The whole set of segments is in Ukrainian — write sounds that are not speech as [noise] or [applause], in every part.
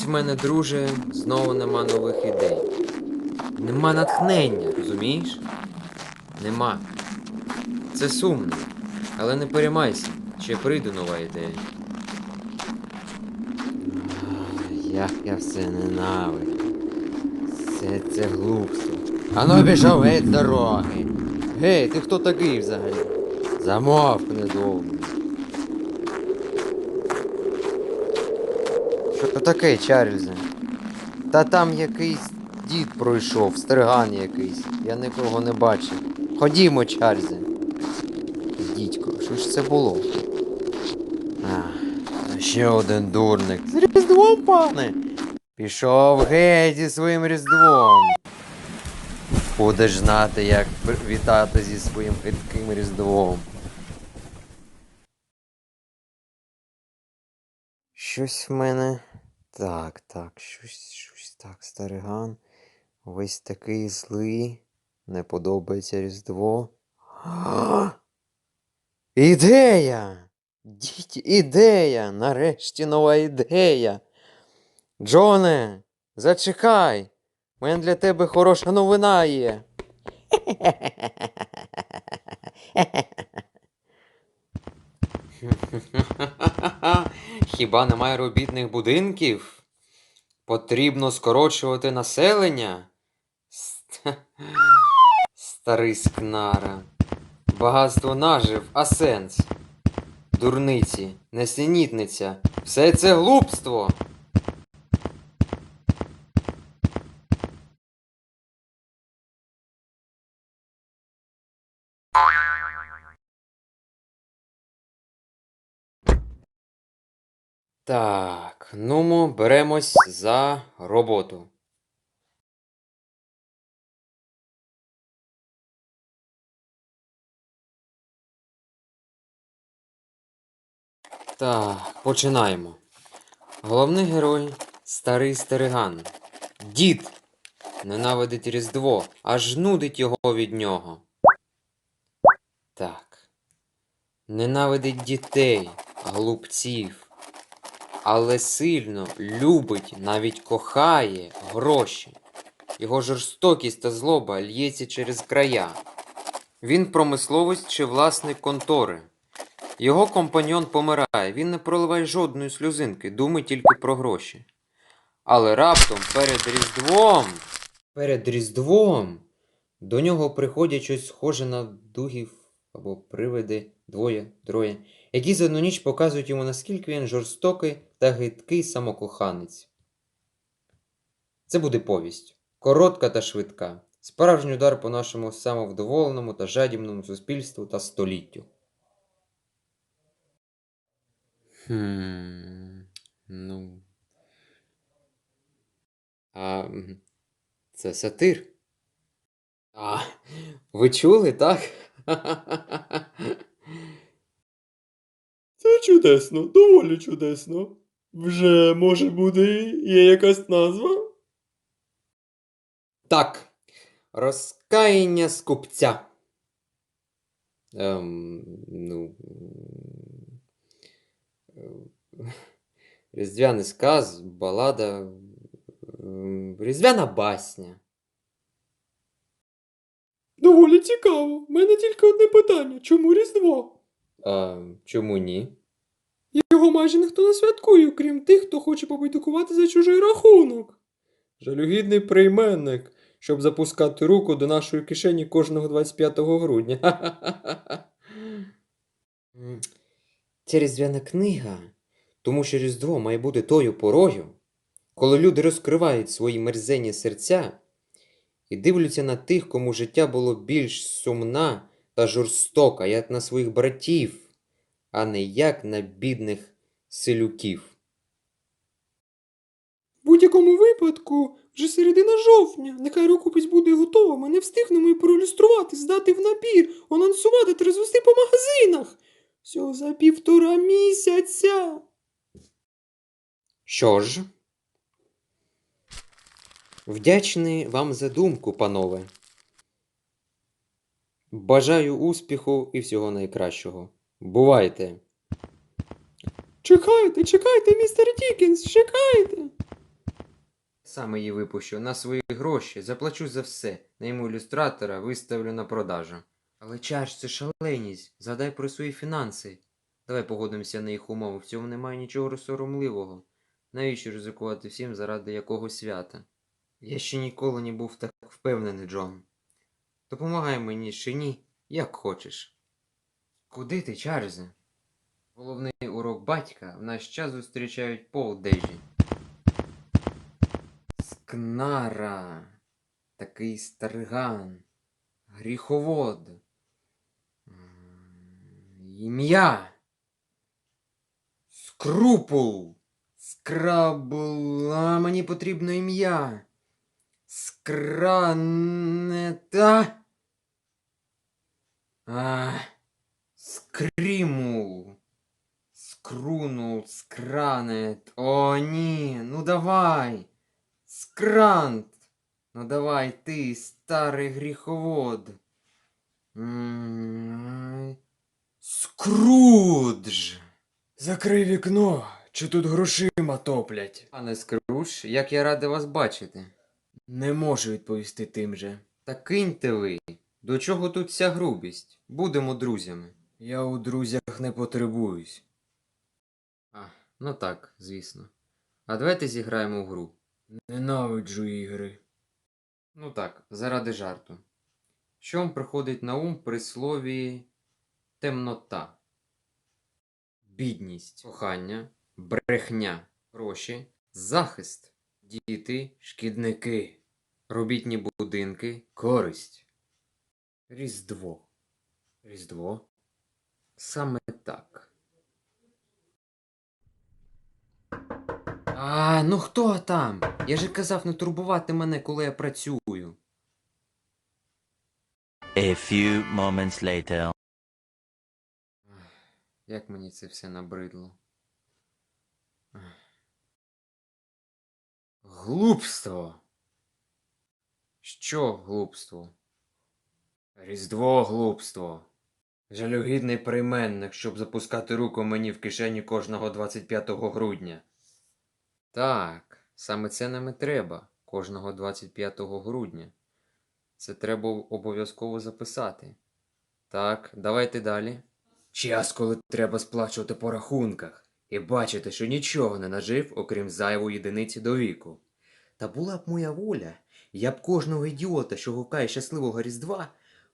Щось в мене, друже, знову нема нових ідей. Нема натхнення, розумієш? Нема. Це сумно. Але не переймайся, ще прийде нова ідея. Як я все ненавиджу. Все це глупство. Ану пішов геть з дороги. Гей, ти хто такий взагалі? Замовкни довго. Що таке, Чарльзе? Та там якийсь дід пройшов, стриган якийсь. Я нікого не бачив. Ходімо, Чарльзе. Дідько, що ж це було? А, ще один дурник. З Різдвом, пане. Пішов геть зі своїм Різдвом. Будеш знати, як вітати зі своїм хитким Різдвом. Щось в мене. Так, так, щось, щось так, стариган. Весь такий злий. Не подобається Різдво. [gasps] Ідея! Діть, ідея! Нарешті нова ідея. Джоне, зачекай! У мене для тебе хороша новина є. [laughs] [laughs] Хіба немає робітних будинків? Потрібно скорочувати населення? Ст- Старий скнара. Багатство нажив, а сенс. Дурниці, несенітниця. Все це глупство. Так, нумо беремось за роботу. Так, починаємо. Головний герой старий стереган. Дід ненавидить Різдво, аж нудить його від нього. Так. Ненавидить дітей, глупців, але сильно любить, навіть кохає гроші. Його жорстокість та злоба л'ється через края. Він промисловець чи власник контори. Його компаньон помирає, він не проливає жодної сльозинки, думає тільки про гроші. Але раптом перед Різдвом. Перед Різдвом до нього приходять щось схоже на дугів або привиди двоє, троє, які за одну ніч показують йому, наскільки він жорстокий та гидкий самокоханець. Це буде повість. Коротка та швидка. Справжній удар по нашому самовдоволеному та жадібному суспільству та століттю. Хм, ну. А це сатир. А, ви чули, так? [laughs] Це чудесно, доволі чудесно. Вже, може буде, є якась назва? Так. Розкаяння скупця. Ем, ну. е, Різдвяний сказ, балада. Різдвяна басня. Доволі цікаво. У мене тільки одне питання: чому Різдво? А, чому ні? Його майже ніхто не святкує, крім тих, хто хоче побайдукувати за чужий рахунок. Жалюгідний прийменник, щоб запускати руку до нашої кишені кожного 25 грудня. [laughs] Це різдвяна книга, тому що Різдво має бути тою порою, коли люди розкривають свої мерзенні серця і дивляться на тих, кому життя було більш сумна та жорстока, як на своїх братів, а не як на бідних селюків. В будь-якому випадку, вже середина жовтня. Нехай рукопись буде готова, ми не встигнемо її проілюструвати, здати в набір, анонсувати та розвести по магазинах. Всього за півтора місяця. Що ж? Вдячний вам за думку, панове. Бажаю успіху і всього найкращого. Бувайте! Чекайте, чекайте, містер Дікінс, чекайте. Саме її випущу на свої гроші, заплачу за все. Найму ілюстратора, виставлю на продажу. Але чаш, це шаленість. Згадай про свої фінанси. Давай погодимося на їх умови. В цьому немає нічого розсоромливого. Навіщо ризикувати всім заради якогось свята? Я ще ніколи не був так впевнений, Джон. Допомагай мені чи ні, як хочеш. Куди ти, Чарльзе? Головний урок батька в наш час зустрічають полдежі. Скнара. Такий стариган. Гріховод. Ім'я. Скрупул. Скрабла. Мені потрібно ім'я. Скранета. А, скримул. Скрунул, скранет. О, ні, ну давай. Скрант. Ну давай ти, старий гріховод. Скрудж. Закрий вікно, чи тут грошима топлять. Пане Скрудж, як я радий вас бачити. Не можу відповісти тим же. Та киньте ви. До чого тут вся грубість? Будемо друзями. Я у друзях не потребуюсь. А, ну так, звісно. А давайте зіграємо в гру. Ненавиджу ігри. Ну так, заради жарту. Що вам приходить на ум при слові темнота? Бідність, кохання, брехня, гроші, захист, діти, Шкідники. робітні будинки, Користь. Різдво. Різдво. Саме так. А, ну хто там? Я же казав не турбувати мене, коли я працюю. A few moments later. Як мені це все набридло. Глупство. Що глупство? Різдво глупство. Жалюгідний прийменник, щоб запускати руку мені в кишені кожного 25 грудня. Так, саме це нам і треба кожного 25 грудня. Це треба обов'язково записати. Так, давайте далі. Час, коли треба сплачувати по рахунках і бачити, що нічого не нажив, окрім зайвої єдиниці до віку. Та була б моя воля, я б кожного ідіота, що гукає щасливого Різдва,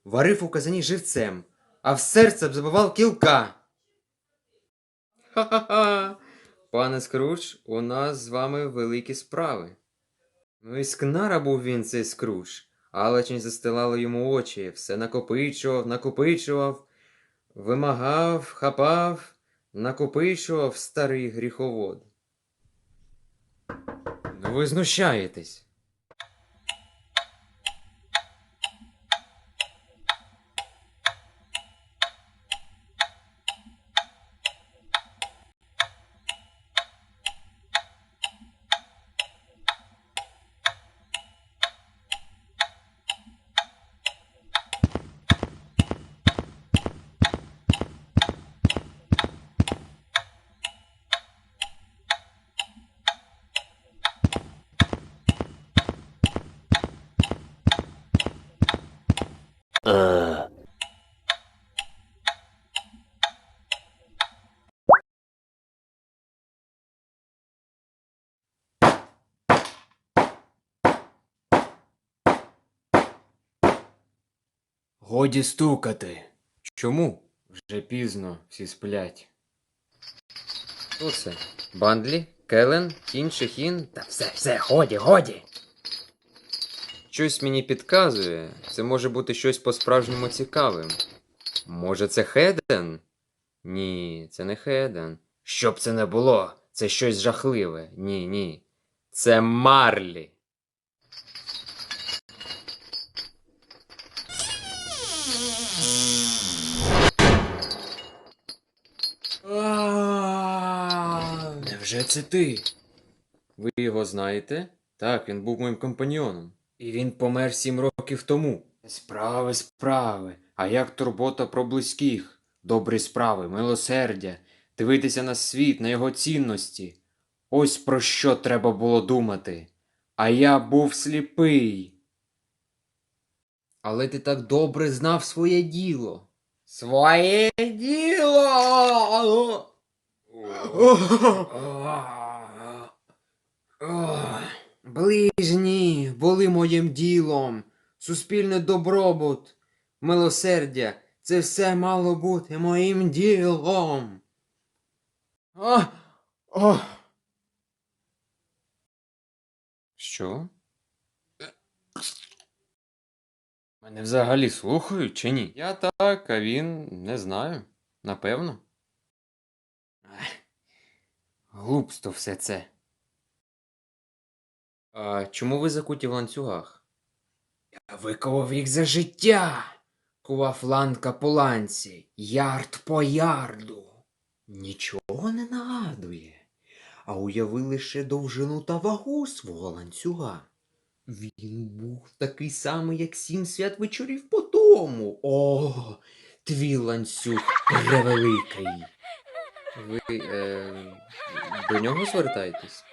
варив у казані живцем, а в серце б забивав кілка. Ха-ха-ха! Пане Скрудж, у нас з вами великі справи. Ну і скнара був він цей Скрудж, алечень застилала йому очі, все накопичував, накопичував, вимагав, хапав, накопичував старий гріховод. Ну ви знущаєтесь. Годі стукати. Чому? Вже пізно, всі сплять. Хто це? Бандлі? Келен? Кін? Та все, все, годі, годі. Щось мені підказує, це може бути щось по-справжньому цікавим. Може, це Хеден? Ні, це не Хеден. Щоб це не було, це щось жахливе. Ні, ні. Це Марлі. Невже це ти? Ви його знаєте? Так, він був моїм компаньйоном. І він помер сім років тому. Справи, справи. А як турбота про близьких? Добрі справи, милосердя, дивитися на світ, на його цінності. Ось про що треба було думати. А я був сліпий. Але ти так добре знав своє діло. Своє діло. Ближні були моїм ділом, суспільний добробут, милосердя, це все мало бути моїм ділом. А, а. Що? Мене взагалі слухають чи ні? Я так, а він не знаю. Напевно. Глупство все це. А чому ви закуті в ланцюгах? Я виковав їх за життя. Кував ланка по ланці, ярд по ярду. Нічого не нагадує. А уяви лише довжину та вагу свого ланцюга. Він був такий самий, як сім свят вечорів по тому. О, твій ланцюг превеликий. Ви е, до нього звертаєтесь?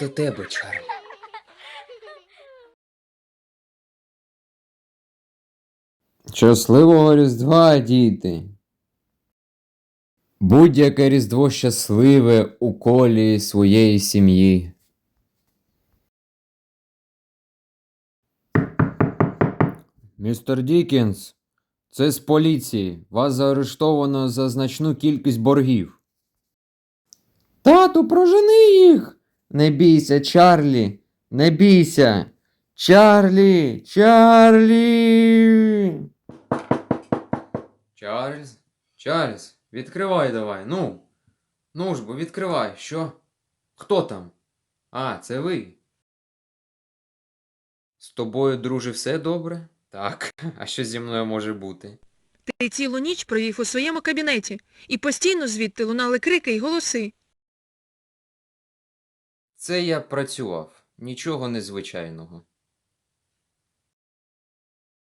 До тебе, Чарлі. Щасливого Різдва, діти! Будь-яке Різдво щасливе у колі своєї сім'ї. Містер Дікінс, це з поліції. Вас заарештовано за значну кількість боргів. Тату, прожени їх! Не бійся, Чарлі! Не бійся! Чарлі! Чарлі! Чарльз? Чарльз, відкривай давай. Ну. Ну ж бо відкривай. Що? Хто там? А, це ви. З тобою, друже, все добре? Так. А що зі мною може бути? Ти цілу ніч провів у своєму кабінеті, і постійно звідти лунали крики й голоси. Це я працював. Нічого незвичайного.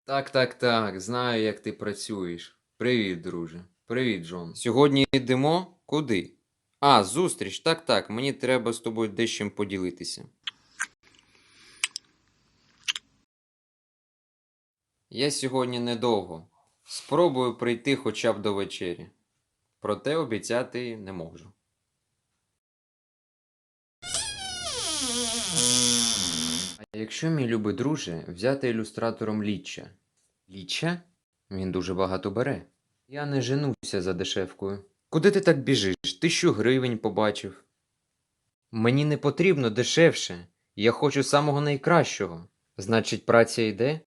Так, так, так. Знаю, як ти працюєш. Привіт, друже. Привіт, Джон. Сьогодні йдемо куди? А, зустріч. Так, так. Мені треба з тобою дещим поділитися. Я сьогодні недовго. Спробую прийти хоча б до вечері. Проте обіцяти не можу. А якщо, мій любий друже, взяти ілюстратором Ліччя? Ліччя? Він дуже багато бере. Я не женуся за дешевкою. Куди ти так біжиш? Тисячу гривень побачив. Мені не потрібно дешевше. Я хочу самого найкращого. Значить, праця йде?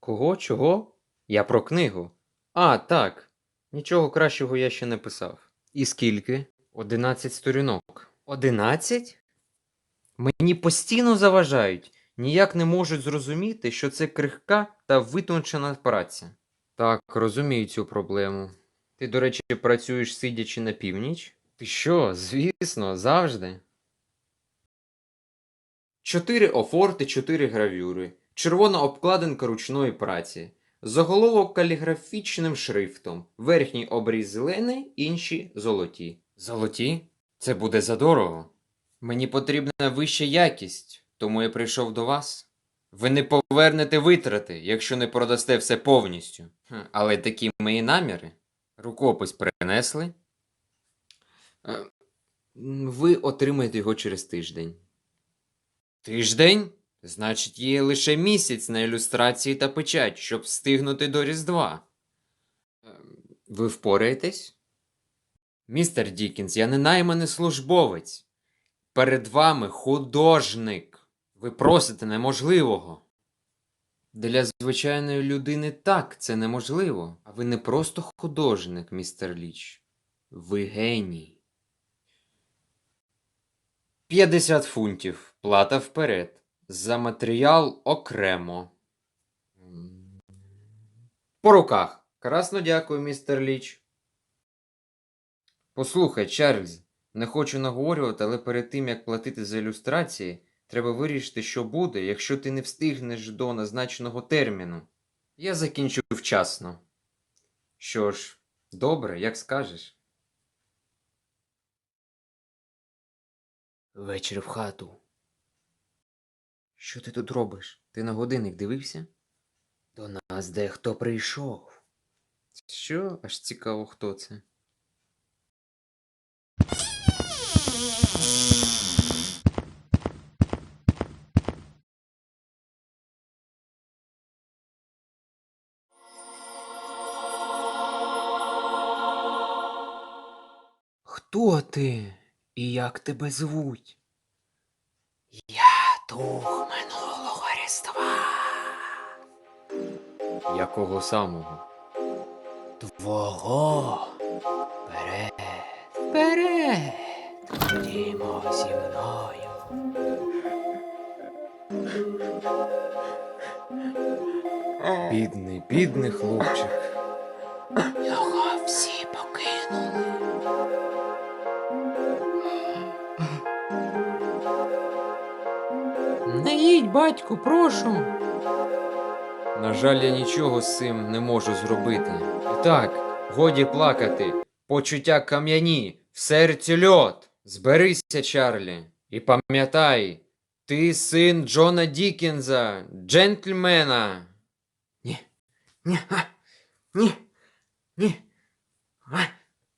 Кого? Чого? Я про книгу. А, так. Нічого кращого я ще не писав. І скільки? Одинадцять сторінок. Одинадцять? Мені постійно заважають, ніяк не можуть зрозуміти, що це крихка та витончена праця. Так, розумію цю проблему. Ти, до речі, працюєш сидячи на північ? Ти що, звісно, завжди. Чотири офорти, чотири гравюри, червона обкладинка ручної праці, заголовок каліграфічним шрифтом, верхній обріз зелений, інші золоті. Золоті? Це буде задорого. Мені потрібна вища якість, тому я прийшов до вас. Ви не повернете витрати, якщо не продасте все повністю. Хм, Але такі мої наміри. Рукопис принесли. Е, Ви отримаєте його через тиждень. Тиждень? Значить, є лише місяць на ілюстрації та печать, щоб встигнути до Різдва. Е, Ви впораєтесь? Містер Дікінс, я не найманий службовець. Перед вами художник. Ви просите неможливого. Для звичайної людини так, це неможливо. А ви не просто художник, містер Ліч. Ви геній. 50 фунтів. Плата вперед. За матеріал окремо. По руках. Красно дякую, містер Ліч. Послухай, Чарльз, не хочу наговорювати, але перед тим як платити за ілюстрації, треба вирішити, що буде, якщо ти не встигнеш до назначеного терміну. Я закінчу вчасно. Що ж, добре, як скажеш. Вечір в хату. Що ти тут робиш? Ти на годинник дивився? До нас дехто прийшов. Що? Аж цікаво, хто це. Хто ти і як тебе звуть? Я дух минулого Різдва. Якого самого? Твого. Вперед. Вперед. Ходімо зі мною. Бідний, бідний хлопчик. Батьку, прошу. На жаль, я нічого з цим не можу зробити. І так, годі плакати. Почуття кам'яні, в серці льот. Зберися, Чарлі, і пам'ятай, ти син Джона Дікінза, джентльмена. Ні. Ні. А, ні. Ні. А,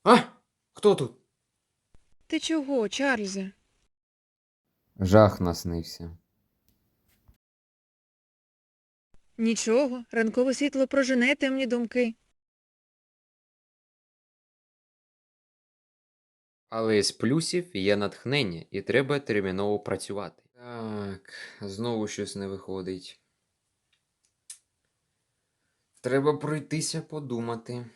а, хто тут? Ти чого, Чарльзе? Жах наснився. Нічого, ранкове світло прожене темні думки. Але з плюсів є натхнення, і треба терміново працювати. Так, знову щось не виходить. Треба пройтися подумати.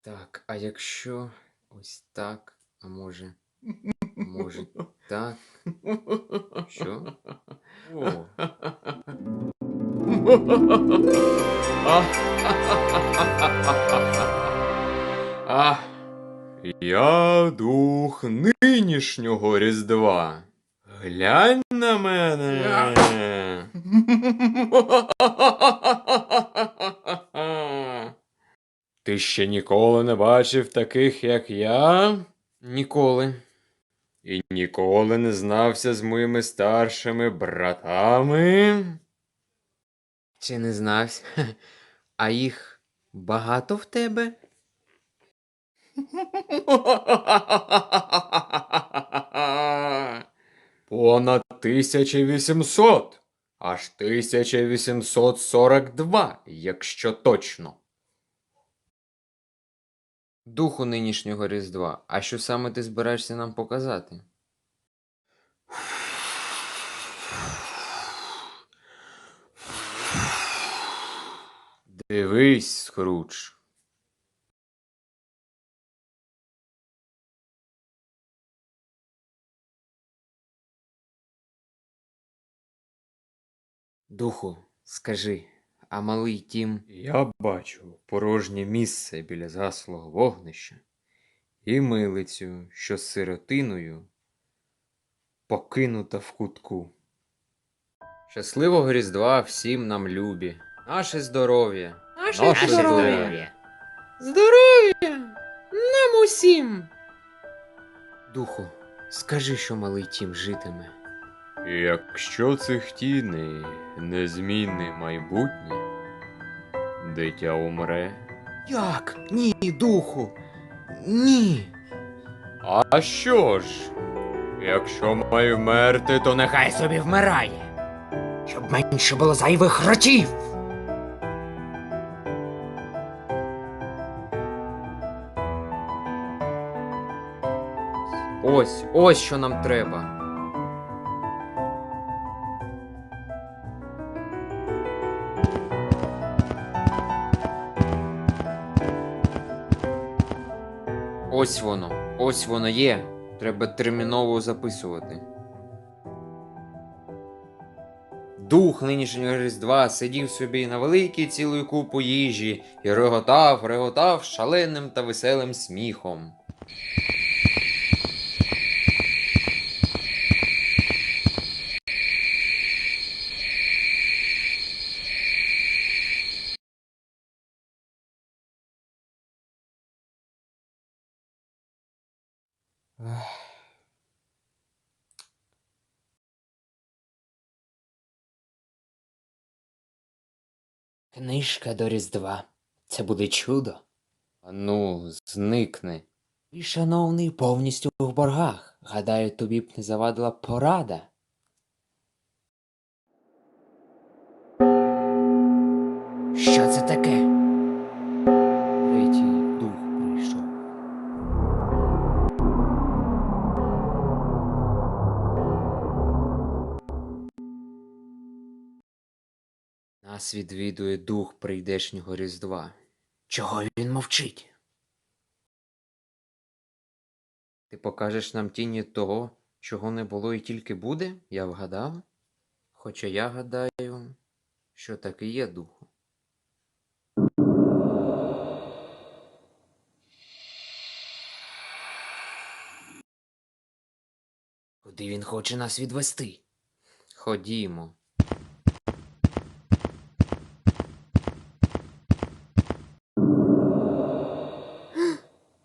Так, а якщо ось так, а може. Може [laughs] так. Що? О. А, я дух нинішнього Різдва. Глянь на мене. [laughs] [laughs] Ти ще ніколи не бачив таких, як я? Ніколи. І ніколи не знався з моїми старшими братами. Чи не знався? А їх багато в тебе? Понад 1800. Аж 1842, якщо точно. Духу нинішнього Різдва. А що саме ти збираєшся нам показати? Дивись, Скрудж. Духу, скажи, а малий тім. Я бачу порожнє місце біля згаслого вогнища і милицю, що з сиротиною покинута в кутку. Щасливого Різдва всім нам любі. Наше здоров'я. Наше, Наше здоров'я. Здоров'я нам усім. Духу, скажи, що малий тім житиме. Якщо цих тіней незмінне майбутнє, дитя умре. Як? Ні, духу. Ні. А що ж? Якщо має вмерти, то нехай собі вмирає. Щоб менше було зайвих речів. Ось, ось що нам треба. Ось воно, ось воно є. Треба терміново записувати. Дух нинішнього Різдва сидів собі на великій цілої купу їжі і реготав, реготав шаленим та веселим сміхом. Книжка до Різдва. Це буде чудо. Ану, зникни. Ти, шановний, повністю в боргах. Гадаю, тобі б не завадила порада. Що це таке? Нас відвідує дух прийдешнього Різдва. Чого він мовчить? Ти покажеш нам тіні того, чого не було і тільки буде, я вгадав? Хоча я гадаю, що так і є духу. Куди він хоче нас відвести? Ходімо.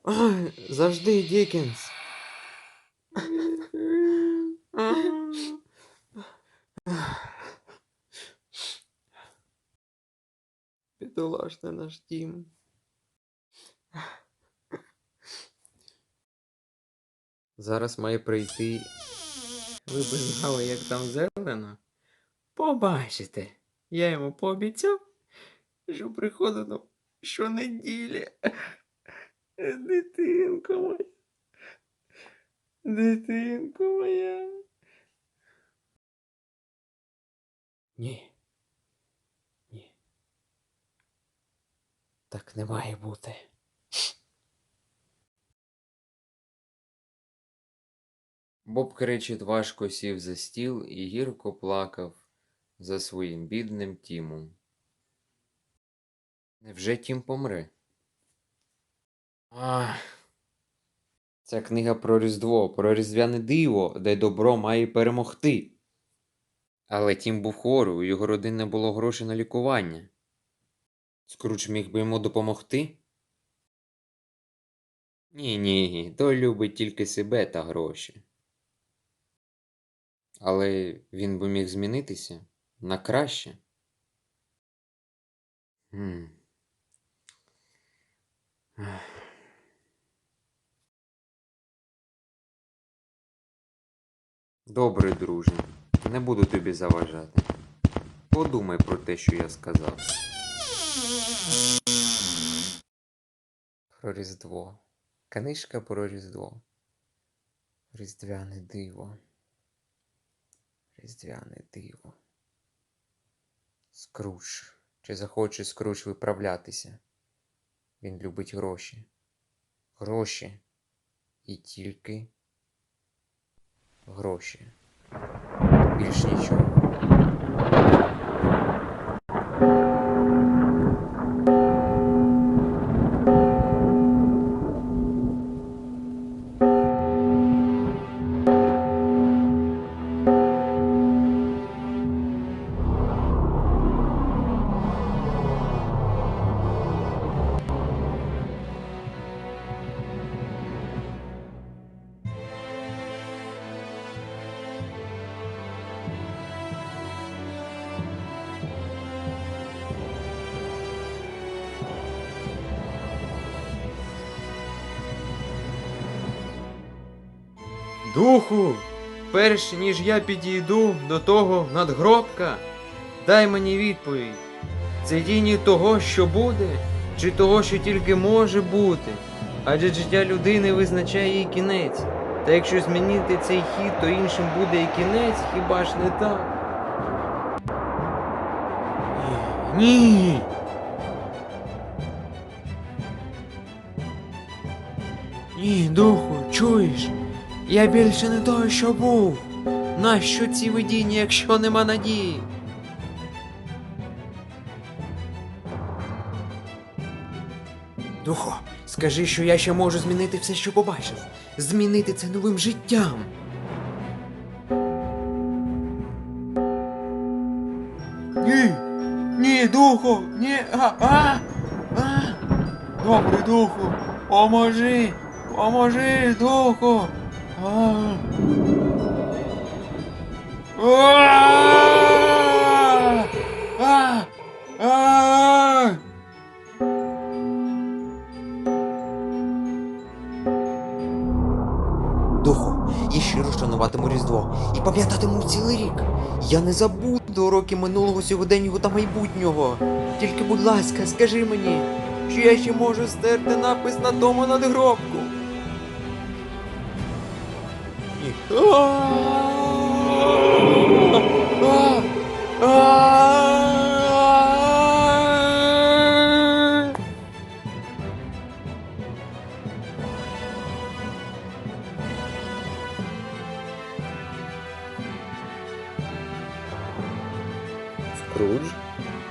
Ай, завжди, Дікінс. Бідолашний наш дім. Зараз має прийти. Ви б знали, як там зелено? Побачите. Я йому пообіцяв, що приходимо щонеділі. Дитинко моя. Дитинко моя. Ні. Ні. Так не має бути. Боб Кречет важко сів за стіл і гірко плакав за своїм бідним Тімом. Невже Тім помре? Ах. Ця книга про Різдво, про різдвяне диво, де добро має перемогти. Але Тім був хворий, у його родини було грошей на лікування. Скруч міг би йому допомогти? Ні, ні, той любить тільки себе та гроші. Але він би міг змінитися на краще. Хм. Добре, друже, не буду тобі заважати. Подумай про те, що я сказав. Про Різдво. Книжка про Різдво. Різдвяне диво. Різдвяне диво. Скруч. Чи захоче Скруч виправлятися? Він любить гроші. Гроші. І тільки гроші. Більш нічого. Духу, перш ніж я підійду до того надгробка, дай мені відповідь. Це тіні того, що буде, чи того, що тільки може бути. Адже життя людини визначає її кінець. Та якщо змінити цей хід, то іншим буде і кінець, хіба ж не так? Ні. Ні, духу, чуєш? Я більше не той, що був. Нащо ці видіння, якщо нема надії? Духо, скажи, що я ще можу змінити все, що побачив. Змінити це новим життям. Ні, ні, духу, ні, а, а, а. Добрий духу, поможи, поможи, духу. Духу, я щиро шануватиму Різдво і пам'ятатиму цілий рік. Я не забуду уроки минулого сьогоденнього та майбутнього. Тільки, будь ласка, скажи мені, що я ще можу стерти напис на тому надгробку. Скрудж?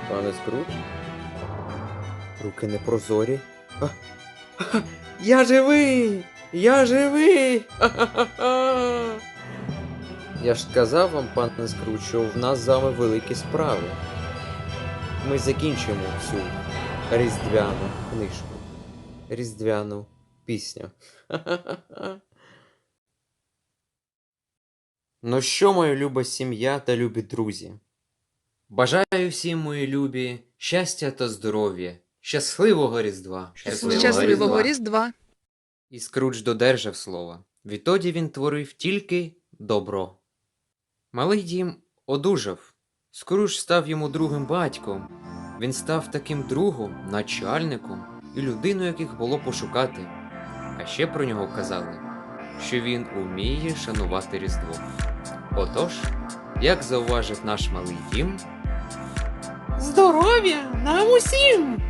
Пане Скрудж? Руки не прозорі. [laughs] Я живий! Я живий! Ха-ха-ха! [laughs] Я ж сказав вам, пане Скрудж, що в нас з вами великі справи. Ми закінчимо цю різдвяну книжку. Різдвяну пісню. [laughs] Ну що, моя люба сім'я та любі друзі? Бажаю всім, мої любі, щастя та здоров'я, щасливого Різдва. Щасливого Різдва. І Скрудж додержав слова. Відтоді він творив тільки добро. Малий дім одужав. Скрудж став йому другим батьком. Він став таким другом, начальником і людиною, яких було пошукати. А ще про нього казали, що він уміє шанувати Різдво. Отож, як зауважив наш малий дім, Здоров'я нам усім!